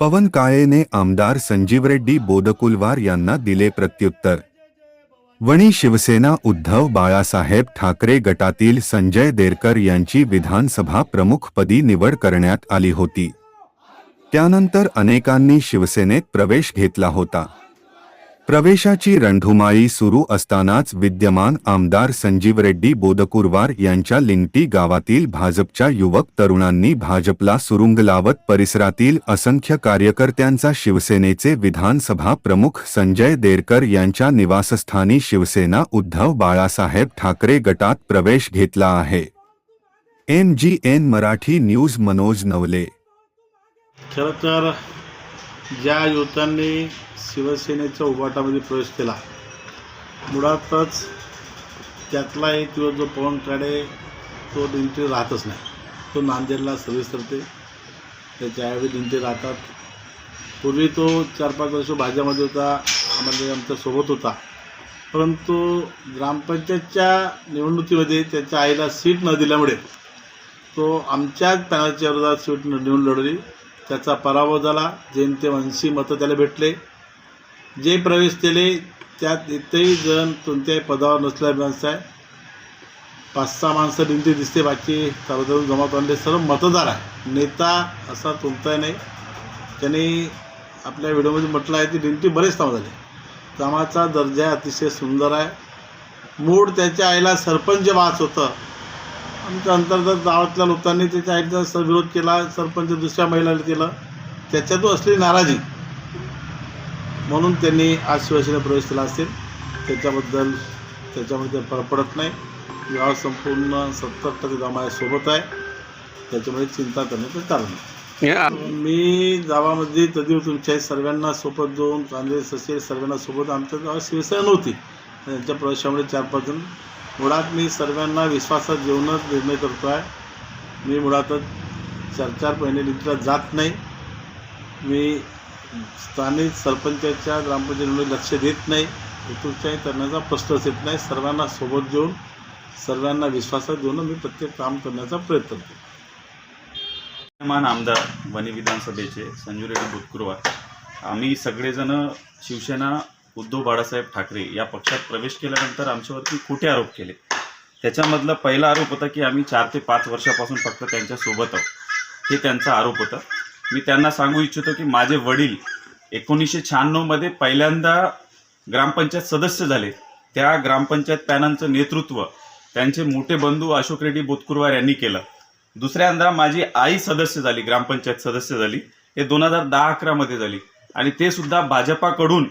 पवन काळेने आमदार संजीव रेड्डी बोदकुलवार यांना दिले प्रत्युत्तर. वणी शिवसेना उद्धव बाळासाहेब ठाकरे गटातील संजय देरकर यांची विधानसभा प्रमुखपदी निवड करण्यात आली होती. त्यानंतर अनेकांनी शिवसेनेत प्रवेश घेतला होता. प्रवेशाची रणधुमाळी सुरू असतानाच विद्यमान आमदार संजीव रेड्डी बोदकुरवार यांच्या लिंगटी गावातील भाजपच्या युवक तरुणांनी भाजपला सुरुंग लावत परिसरातील असंख्य कार्यकर्त्यांचा शिवसेनेचे विधानसभा प्रमुख संजय देरकर यांच्या निवासस्थानी शिवसेना उद्धव बाळासाहेब ठाकरे गटात प्रवेश घेतला आहे. M G N Marathi news Manoj Navale. खरं तर ज्या युवतांनी शिवसेनेच्या उभाटामध्ये प्रवेश केला. मुळातच त्यातला एक दिवस जो पवन काळे तो दिंडी राहतच नाही. तो नांदेडला सर्व्हिस करते. त्याच्या ऐवजी दिंडी राहतात. पूर्वी तो चार पाच वर्ष भाज्यामध्ये होता आम्हाला आमच्यासोबत होता. परंतु ग्रामपंचायतच्या निवडणुकीमध्ये त्याच्या आईला सीट न दिल्यामुळे तो आमच्याच पॅनलच्या विरोधात सीट निवडून लढवली त्याचा पराभव झाला. जेमतेम ऐंशी मतं त्याला भेटले. जे प्रवेश केले त्यात इथेही जण कोणत्याही पदावर नसल्या माणसं आहे पाच सहा माणसं दिंडी दिसते बाकी सर्वजण जमात आणले सर्व मतदार आहे नेता असा कोणताही नाही. त्यांनी आपल्या व्हिडिओमध्ये म्हटलं आहे ती दिंडी बरेच नाव झाले. कामाचा दर्जा अतिशय सुंदर आहे. मूळ त्याच्या आईला सरपंच वाच होतं आमच्या अंतर्गत गावातल्या लोकांनी त्याच्या आईचा विरोध केला सरपंच दुसऱ्या महिलाला केलं. त्याच्यातून असली नाराजी. म्हणून त्यांनी आज शिवसेनेत प्रवेश केला असेल. त्याच्याबद्दल त्याच्यामध्ये फरक पडत नाही. गाव संपूर्ण सत्तर टक्के गाव माझ्यासोबत आहे. त्याच्यामुळे चिंता करण्याचं कारण नाही मी गावामध्ये तरी तुमच्या सर्वांना सोबत जाऊन कांदे ससे सर्वांना सोबत आमच्या गावात शिवसेना नव्हती. त्यांच्या प्रवेशामुळे चार पाच जण. मुळात मी सर्वांना विश्वासात घेऊनच निर्णय करतो आहे. मी मुळातच चार चार महिने निधीला जात नाही. मी स्थानिक सरपंचाच्या ग्रामपंचायतीमध्ये लक्ष देत नाही. ऋतुचाही करण्याचा प्रश्नच येत नाही. सर्वांना सोबत घेऊन सर्वांना विश्वासात घेऊन मी प्रत्येक काम करण्याचा प्रयत्न करतो. विद्यमान आमदार वणी विधानसभेचे संजू रेड्डी बुतकुरवार आम्ही सगळेजण शिवसेना उद्धव बाळासाहेब ठाकरे या पक्षात प्रवेश केल्यानंतर आमच्यावरती खोटे आरोप केले. त्याच्यामधला पहिला आरोप होता की आम्ही चार ते पाच वर्षापासून फक्त त्यांच्यासोबत आहोत. हे त्यांचा आरोप होता. मी त्यांना सांगू इच्छितो की माझे वडील एकोणीसशे शहाण्णवमध्ये पहिल्यांदा ग्रामपंचायत सदस्य झाले. त्या ग्रामपंचायत पॅनलचं नेतृत्व त्यांचे मोठे बंधू अशोक रेड्डी बोतकुरवार यांनी केलं. दुसऱ्यांदा माझी आई सदस्य झाली ग्रामपंचायत सदस्य झाली. हे दोन हजार दहा अकरामध्ये झाली. आणि ते सुद्धा भाजपाकडून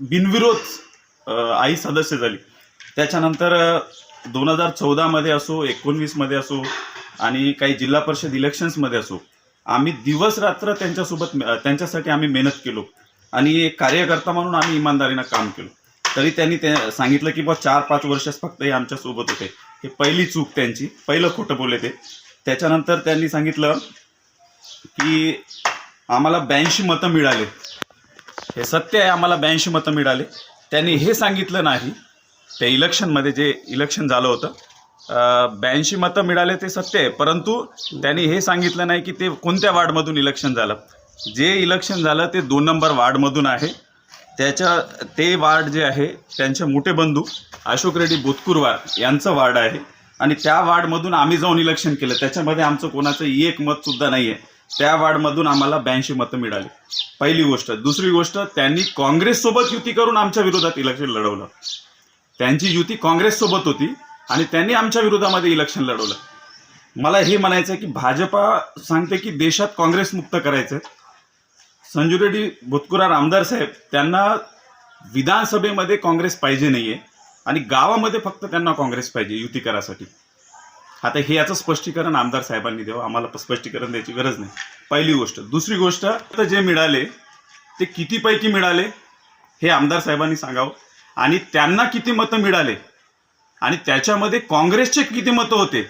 बिनविरोध आई सदस्य झाली. त्याच्यानंतर दोन हजार चौदामध्ये असो एकोणवीसमध्ये असो आणि काही जिल्हा परिषद इलेक्शन्समध्ये असो आम्ही दिवस रात्र त्यांच्यासोबत त्यांच्यासाठी आम्ही मेहनत केलो. आणि एक कार्यकर्ता म्हणून आम्ही इमानदारीनं काम केलो. तरी त्यांनी ते सांगितलं की बा चार पाच वर्षच फक्त हे आमच्यासोबत होते. हे पहिली चूक त्यांची. पहिलं खोटं बोलले ते. त्याच्यानंतर त्यांनी सांगितलं की आम्हाला ब्याऐंशी मतं मिळाले. हे सत्य आहे आम्हाला ब्याऐंशी मतं मिळाले. त्यांनी हे सांगितलं नाही. त्या इलेक्शनमध्ये जे इलेक्शन झालं होतं ब्याऐंशी मतं मिळाले ते सत्य आहे परंतु त्यांनी हे सांगितलं नाही की ते कोणत्या वार्डमधून इलेक्शन झालं. जे इलेक्शन झालं ते दोन नंबर वार्डमधून आहे. त्याच्या ते वार्ड जे आहे त्यांचे मोठे बंधू अशोक रेड्डी बोतकुरवार यांचं वार्ड आहे. आणि त्या वार्डमधून आम्ही जाऊन इलेक्शन केलं. त्याच्यामध्ये आमचं कोणाचं एक मतसुद्धा नाही आहे त्या वार्डमधून आम्हाला ब्याऐंशी मतं मिळाली. पहिली गोष्ट. दुसरी गोष्ट त्यांनी काँग्रेससोबत युती करून आमच्या विरोधात इलेक्शन लढवलं. त्यांची युती काँग्रेससोबत होती. आणि त्यांनी आमच्या विरोधामध्ये इलेक्शन लढवलं. मला हे म्हणायचं आहे की भाजपा सांगते की देशात काँग्रेस मुक्त करायचं संजू रेड्डी भुतकुरार आमदार साहेब त्यांना विधानसभेमध्ये काँग्रेस पाहिजे नाहीये आणि गावामध्ये फक्त त्यांना काँग्रेस पाहिजे युती करासाठी आता हे याचं स्पष्टीकरण आमदार साहेबांनी द्यावं. आम्हाला स्पष्टीकरण द्यायची गरज नाही. पहिली गोष्ट. दुसरी गोष्ट तर जे मिळाले ते कितीपैकी मिळाले हे आमदार साहेबांनी सांगावं. आणि त्यांना किती मतं मिळाले आणि त्याच्यामध्ये काँग्रेसचे किती मतं होते?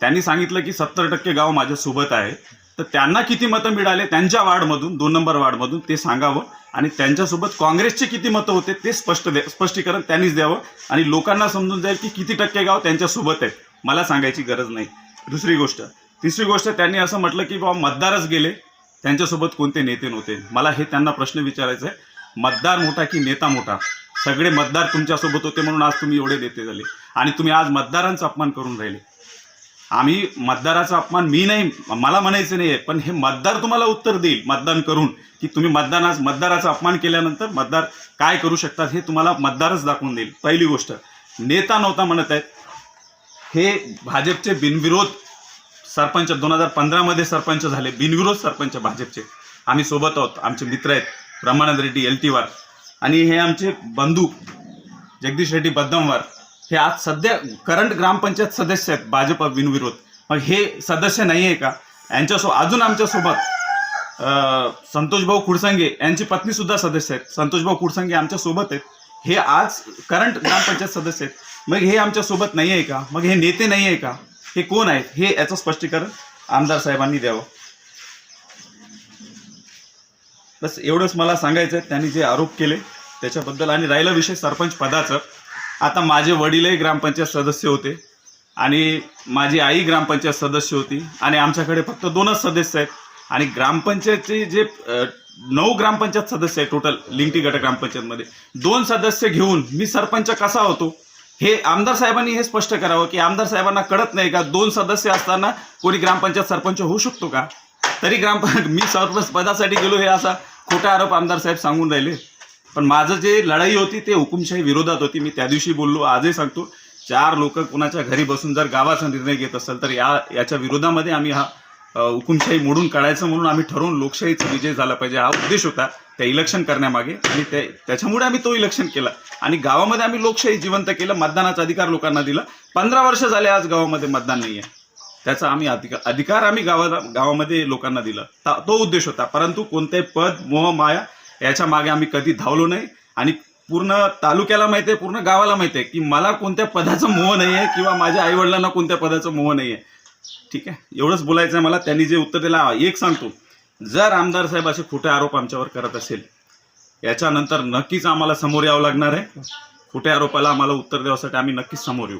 त्यांनी सांगितलं की सत्तर टक्के गाव माझ्यासोबत आहे. तर त्यांना किती मतं मिळाले? त्यांच्या वार्डमधून दोन नंबर वार्डमधून ते सांगावं. आणि त्यांच्यासोबत काँग्रेसचे किती मतं होते ते स्पष्ट द्या स्पष्टीकरण त्यांनीच द्यावं. आणि लोकांना समजून जाईल की किती टक्के गाव त्यांच्यासोबत आहेत. मला सांगायची गरज नाही. दुसरी गोष्ट तिसरी गोष्ट त्यांनी असं म्हटलं की बाबा मतदारच गेले. त्यांच्यासोबत कोणते नेते नव्हते? मला हे त्यांना प्रश्न विचारायचा आहे. मतदार मोठा की नेता मोठा? सगळे मतदार तुमच्यासोबत होते म्हणून आज तुम्ही एवढे नेते झाले. आणि तुम्ही आज मतदारांचा अपमान करून राहिले. आम्ही मतदाराचा अपमान मी नाही मला म्हणायचं नाही आहे पण हे मतदार तुम्हाला उत्तर देईल मतदान करून की तुम्ही मतदानास मतदाराचा अपमान केल्यानंतर मतदार काय करू शकतात हे तुम्हाला मतदारच दाखवून देईल. पहिली गोष्ट नेता नव्हता म्हणत आहेत. हे भाजपचे बिनविरोध सरपंच दोन हजार पंधरामध्ये सरपंच झाले बिनविरोध सरपंच भाजपचे. आम्ही सोबत आहोत आमचे मित्र आहेत ब्रह्मानंद रेड्डी एल टीवार आणि हे आमचे बंधू जगदीश रेड्डी बद्दमवार. हे आज सध्या करंट ग्रामपंचायत सदस्य आहेत भाजप बिनविरोध. मग हे सदस्य नाही आहे का? यांच्यासो अजून आमच्यासोबत संतोषभाऊ कुडसंगे यांची पत्नीसुद्धा सदस्य आहेत. संतोषभाऊ कुडसंगे आमच्यासोबत आहेत. हे आज करंट ग्रामपंचायत सदस्य आहेत. मग हे आमच्यासोबत नाही आहे का? मग हे नेते नाही आहे का? हे कोण आहेत? हे याचं स्पष्टीकरण आमदार साहेबांनी द्यावं. बस एवढंच मला सांगायचं आहे त्यांनी जे आरोप केले त्याच्याबद्दल आणि राहिला विषय सरपंच पदाचं आता माझे वडीलही ग्रामपंचायत सदस्य होते आणि माझी आई ग्रामपंचायत सदस्य होती आणि आमच्याकडे फक्त दोनच सदस्य आहेत. आणि ग्रामपंचायतचे जे नऊ ग्रामपंचायत सदस्य आहे टोटल लिंगटी गट ग्रामपंचायतमध्ये. दोन सदस्य घेऊन मी सरपंच कसा होतो? हे आमदार साहेबांनी हे स्पष्ट करावं की आमदार साहेबांना कळत नाही का? दोन सदस्य असताना कोणी ग्रामपंचायत सरपंच होऊ शकतो का? तरी ग्राम मी सरपंच पदासाठी गेलो हे असा खोटा आरोप आमदार साहेब सांगून राहिले. पण माझं जे लढाई होती ते हुकुमशाही विरोधात होती. मी त्या दिवशी बोललो आजही सांगतो चार लोक कुणाच्या घरी बसून जर गावाचा निर्णय घेत असेल तर या याच्या विरोधामध्ये आम्ही हा हुकुमशाही मोडून काढायचं म्हणून आम्ही ठरवून लोकशाहीचा विजय झाला पाहिजे. हा उद्देश होता त्या इलेक्शन करण्यामागे आणि ते त्याच्यामुळे आम्ही तो इलेक्शन केला. आणि गावामध्ये आम्ही लोकशाही जिवंत केलं मतदानाचा अधिकार लोकांना दिला. पंधरा वर्ष झाले आज गावामध्ये मतदान नाही आहे त्याचा आम्ही अधिकार अधिकार आम्ही गावाला गावामध्ये लोकांना दिला. तो उद्देश होता. परंतु कोणतेही पद मोह माया याच्या मागे आम्ही कधी धावलो नाही. आणि पूर्ण तालुक्याला माहिती आहे पूर्ण गावाला माहिती आहे की मला कोणत्या पदाचं मोह नाही आहे किंवा माझ्या आईवडिलांना कोणत्या पदाचं मोह नाही आहे. ठीक आहे? एवढंच बोलायचं आहे मला. त्यांनी जे उत्तर दिलं एक सांगतो. जर आमदार साहेब असे खोटे आरोप आमच्यावर करत असेल याच्यानंतर नक्कीच आम्हाला समोर यावं लागणार आहे. खोट्या आरोपाला आम्हाला उत्तर द्यावासाठी आम्ही नक्कीच समोर येऊ.